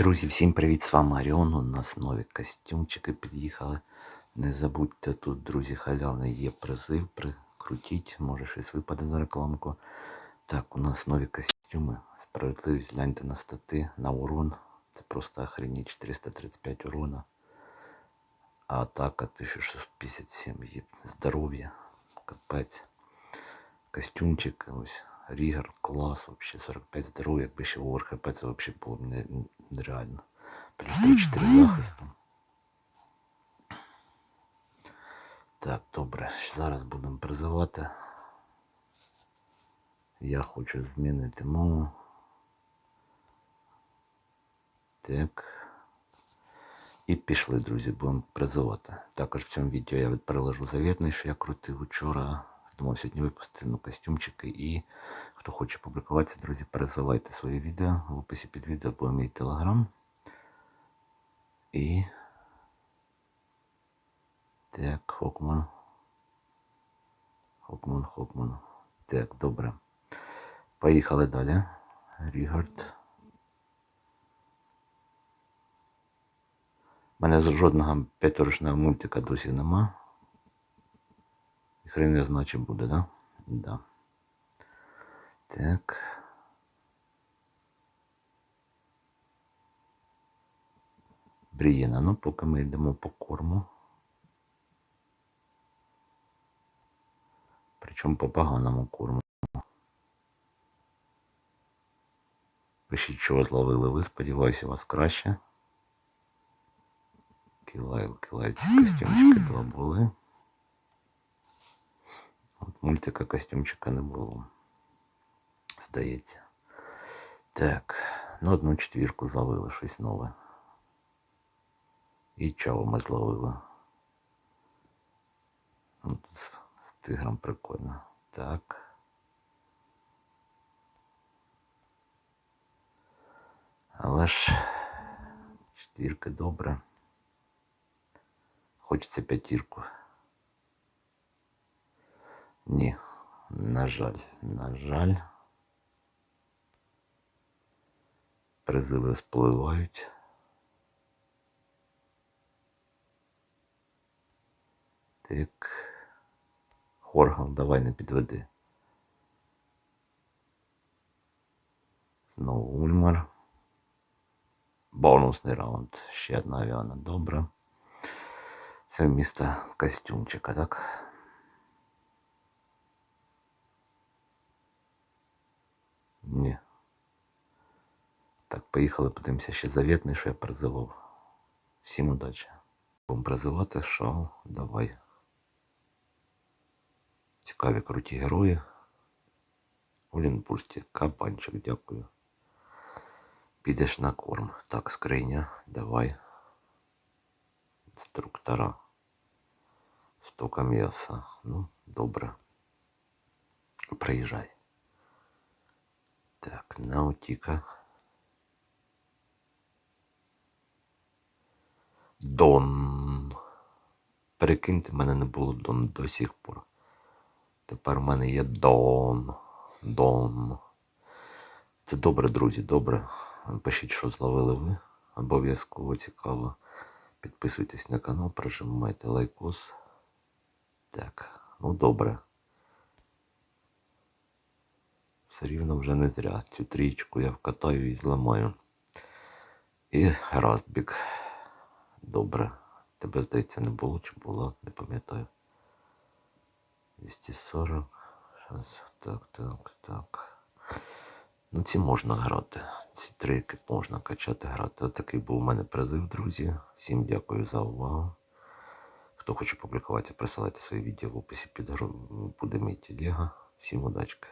Друзі, всім привіт! З вами Оріон. У нас нові костюмчики під'їхали. Не забудьте тут, друзі, халявний є призив. Прикрутіть, може щось випаде за рекламку. Так, у нас нові костюми. Справедливість, гляньте на стати, на урон. Це просто охренеть 435 урона. А атака 1657. Є здоров'я. Капець. Костюмчик ось. Рігер, клас, вообще 45 здоров'я, якби ще овер хп, це вообще було б нереально. Плюс 3-4 захисту. Так, добре, зараз будемо призивати. Я хочу змінити мову. Так. І пішли, друзі, будемо призивати. Також в цьому відео я переложу завітний, що я крутив вчора. Думав сьогодні випустити ну, костюмчики. І хто хоче публікуватися, друзі, пересилайте свої відео. В описі під відео буде мій телеграм. І. Так, Хокман. Хокман, Хокман. Так, добре. Поїхали далі. Рігард. У мене жодного п'яторочного мультика досі нема. Хрен не знає, чи буде, да? Да. Так. Брієна, ну поки ми йдемо по корму. Причому по поганому корму. Пишіть, чого зловили ви, сподіваюся, у вас краще. Кілайл, кілайці, костюмчики два були. Мультика костюмчика не було. Здається. Так, ну одну четвірку зловили, щось нове. І чого ми зловили. Ну, з, з тигром прикольно. Так. Але ж четвірки добре. Хочеться п'ятірку. Ні, на жаль, на жаль. Призиви спливають. Так. Хоргал, давай не підведи. Знову Ульмар. Бонусний раунд. Ще одна авіана. Добре. Це місто костюмчика, так? Ні. Так, поїхали, подивимося ще завітний, що я призивав. Всім удачі. Будемо призивати, що давай. Цікаві круті герої. Олінбурсті, кабанчик, дякую. Підеш на корм. Так, скриня, давай. Інструктора. Стока м'яса. Ну, добре. Приїжджай. Так, наутіка. Дон. Перекиньте, в мене не було Дон до сих пор. Тепер в мене є Дон. Дон. Це добре, друзі, добре. Пишіть, що зловили ви. Обов'язково цікаво. Підписуйтесь на канал, прожимайте лайкос. Так, ну добре. Все рівно вже не зря. Цю трічку я вкатаю і зламаю. І Растбік. Добре. Тебе, здається, не було чи було, не пам'ятаю. 240. Щас, так, так, так. Ну, ці можна грати. Ці трики можна качати, грати. Отакий був у мене призив, друзі. Всім дякую за увагу. Хто хоче публікуватися, присилайте свої відео в описі під гру. Буде мій телега. Всім удачки.